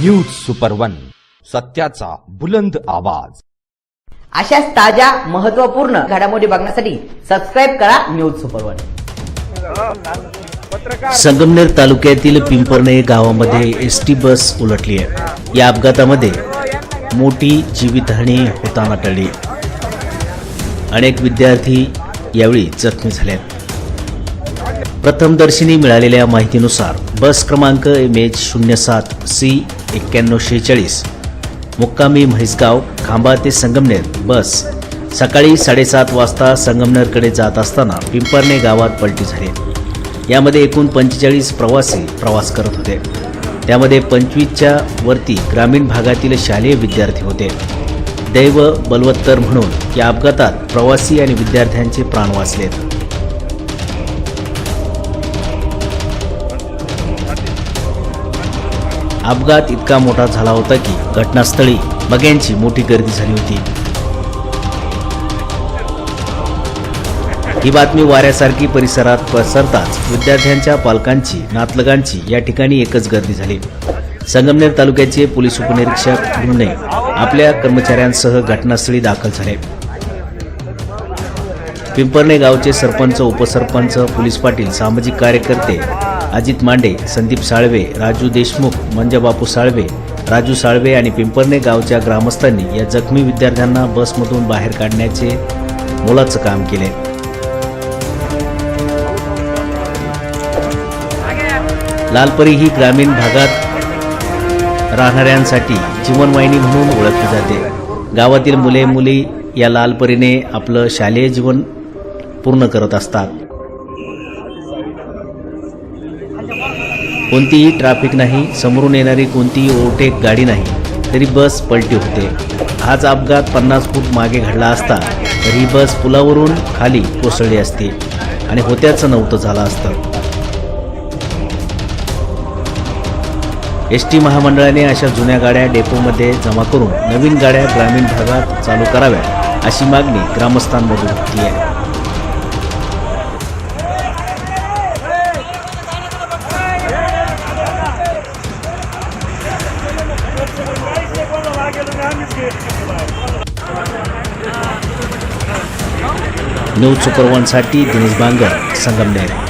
News super one सत्याचा बुलंद आवाज. अशाच ताज्या महत्त्वपूर्ण घडामोडी बघण्यासाठी सबस्क्राईब करा न्यूज सुपर वन संगमनेर तालुक्यातील पिंपरणे गावामध्ये एस टी बस उलटली आहे. या अपघातामध्ये मोठी जीवितहानी होताना टळली. अनेक विद्यार्थी यावेळी जखमी झाले आहेत प्रथमदर्शनी मिळालेल्या माहितीनुसार बस क्रमांक एम एच शून्य सात सी एक्क्याण्णव शेहेचाळीस मुक्कामी म्हैसगाव खांबा ते संगमनेर बस. सकाळी साडेसात वाजता संगमनेरकडे जात असताना पिंपरणे गावात पलटी झाली. यामध्ये एकूण पंचेचाळीस प्रवासी प्रवास करत होते. त्यामध्ये पंचवीसच्या वरती ग्रामीण भागातील शालेय विद्यार्थी होते. दैव बलवत्तर म्हणून या अपघातात प्रवासी आणि विद्यार्थ्यांचे प्राण वाचलेत. अपघात इतका मोठा झाला होता की घटनास्थळी बग्यांची मोठी गर्दी झाली होती. ही बातमी वाऱ्यासारखी परिसरात पसरताच विद्यार्थ्यांच्या पालकांची नातलगांची या ठिकाणी एकच गर्दी झाली. संगमनेर तालुक्याचे पोलीस उपनिरीक्षक गुन्हे आपल्या कर्मचाऱ्यांसह घटनास्थळी दाखल झाले. पिंपरणे गावचे सरपंच उपसरपंच पोलीस पाटील सामाजिक कार्यकर्ते अजित मांडे संदीप साळवे राजू देशमुख मंजबापू साळवे राजू साळवे आणि पिंपरणे गावच्या ग्रामस्थांनी या जखमी विद्यार्थ्यांना बसमधून बाहेर काढण्याचे मोलाचं काम केले. लालपरी ही ग्रामीण भागात राहणाऱ्यांसाठी जीवनवाहिनी म्हणून ओळखली जाते. गावातील मुले मुली या लालपरीने आपलं शालेय जीवन पूर्ण करत असतात. कोणतीही ट्रॅफिक नाही समोरून येणारी कोणतीही ओव्हरटेक गाडी नाही तरी बस पलटी होते. हाच अपघात पन्नास फूट मागे घडला असता तर ही बस पुलावरून खाली कोसळली असती आणि होत्याचं नव्हतं झालं असतं. एस टी महामंडळाने अशा जुन्या गाड्या डेपोमध्ये जमा करून नवीन गाड्या ग्रामीण भागात चालू कराव्या अशी मागणी ग्रामस्थांमधून होती आहे. न्यूज सुपर वनसाठी दिनेश बांगर संगमनेर.